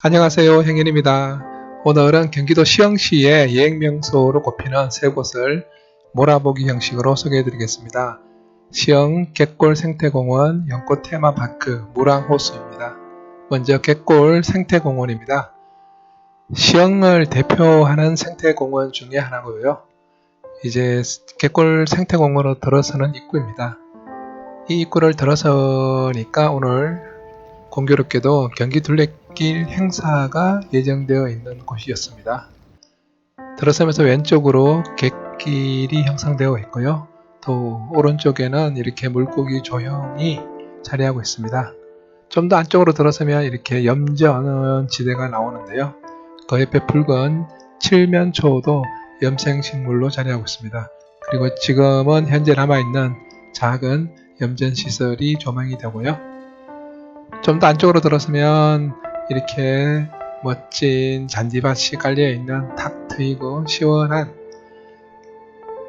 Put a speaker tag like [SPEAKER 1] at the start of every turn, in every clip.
[SPEAKER 1] 안녕하세요. 행인입니다. 오늘은 경기도 시흥시의 여행명소로 꼽히는 세 곳을 몰아보기 형식으로 소개해 드리겠습니다. 시흥 갯골 생태공원 연꽃 테마파크 무랑호수입니다. 먼저 갯골 생태공원입니다. 시흥을 대표하는 생태공원 중에 하나고요. 이제 갯골 생태공원으로 들어서는 입구입니다. 이 입구를 들어서니까 오늘 공교롭게도 경기 둘레 길 행사가 예정되어 있는 곳이었습니다. 들어서면서 왼쪽으로 갯길이 형성되어 있고요. 또 오른쪽에는 이렇게 물고기 조형이 자리하고 있습니다. 좀 더 안쪽으로 들어서면 이렇게 염전 지대가 나오는데요. 그 옆에 붉은 칠면초도 염생식물로 자리하고 있습니다. 그리고 지금은 현재 남아있는 작은 염전 시설이 조망이 되고요. 좀 더 안쪽으로 들어서면 이렇게 멋진 잔디밭이 깔려 있는 탁 트이고 시원한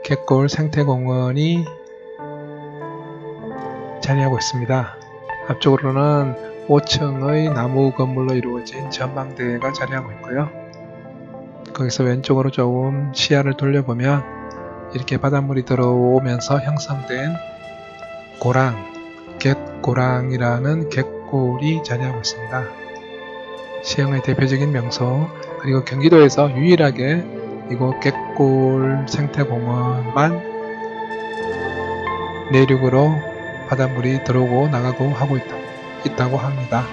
[SPEAKER 1] 갯골 생태공원이 자리하고 있습니다. 앞쪽으로는 5층의 나무 건물로 이루어진 전망대가 자리하고 있고요. 거기서 왼쪽으로 조금 시야를 돌려보면 이렇게 바닷물이 들어오면서 형성된 고랑, 갯고랑이라는 갯골이 자리하고 있습니다. 시흥의 대표적인 명소, 그리고 경기도에서 유일하게 이곳 갯골 생태공원만 내륙으로 바닷물이 들어오고 나가고 하고 있다, 있다고 합니다.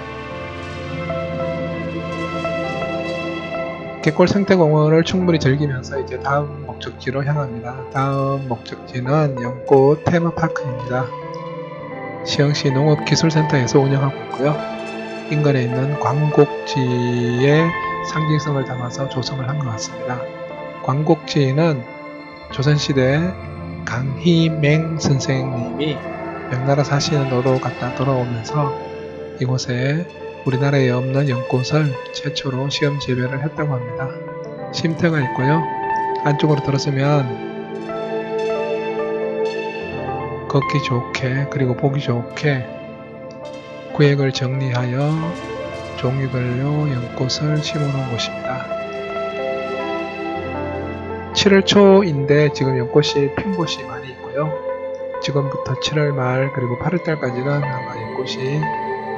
[SPEAKER 1] 갯골 생태공원을 충분히 즐기면서 이제 다음 목적지로 향합니다. 다음 목적지는 연꽃 테마파크입니다. 시흥시 농업기술센터에서 운영하고 있고요. 인근에 있는 광곡지의 상징성을 담아서 조성을 한 것 같습니다. 광곡지는 조선시대 강희맹 선생님이 명나라 사신으로 갔다 돌아오면서 이곳에 우리나라에 없는 연꽃을 최초로 시험 재배를 했다고 합니다. 쉼터가 있고요. 안쪽으로 들어서면 걷기 좋게 그리고 보기 좋게 구획을 정리하여 종류별로 연꽃을 심어놓은 곳입니다. 7월 초인데 지금 연꽃이 핀 곳이 많이 있고요. 지금부터 7월 말 그리고 8월 달까지는 아마 연꽃이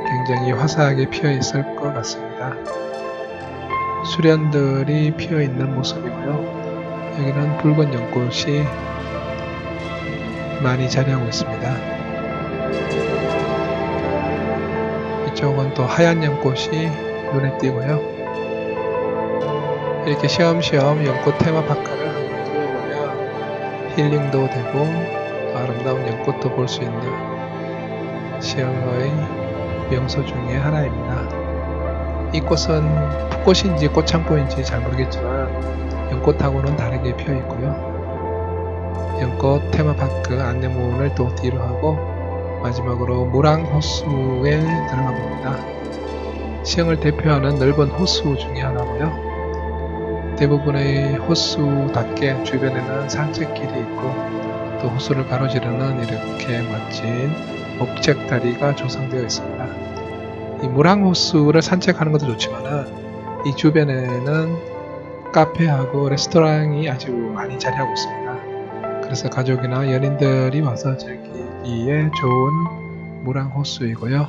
[SPEAKER 1] 굉장히 화사하게 피어 있을 것 같습니다. 수련들이 피어 있는 모습이고요. 여기는 붉은 연꽃이 많이 자리하고 있습니다. 이쪽은 또 하얀 연꽃이 눈에 띄고요. 이렇게 시험시험 연꽃 테마파크를 한번 둘러보면 힐링도 되고 또 아름다운 연꽃도 볼 수 있는 시흥의 명소 중에 하나입니다. 이 꽃은 풋꽃인지 꽃창포인지 잘 모르겠지만 연꽃하고는 다르게 피어 있고요. 연꽃 테마파크 안내문을 또 뒤로 하고 마지막으로 무랑호수에 들어가 봅니다. 시흥을 대표하는 넓은 호수 중에 하나고요. 대부분의 호수답게 주변에는 산책길이 있고 또 호수를 가로지르는 이렇게 멋진 목적다리가 조성되어 있습니다. 이 무랑호수를 산책하는 것도 좋지만은 이 주변에는 카페하고 레스토랑이 아주 많이 자리하고 있습니다. 그래서 가족이나 연인들이 와서 즐기 기에 좋은 무랑호수이고요.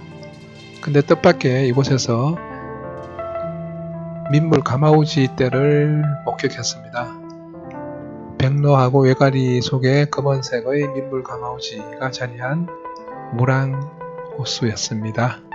[SPEAKER 1] 근데 뜻밖의 이곳에서 민물 가마우지 떼를 목격했습니다. 백로하고 외가리 속에 검은색의 민물 가마우지가 자리한 무랑호수였습니다.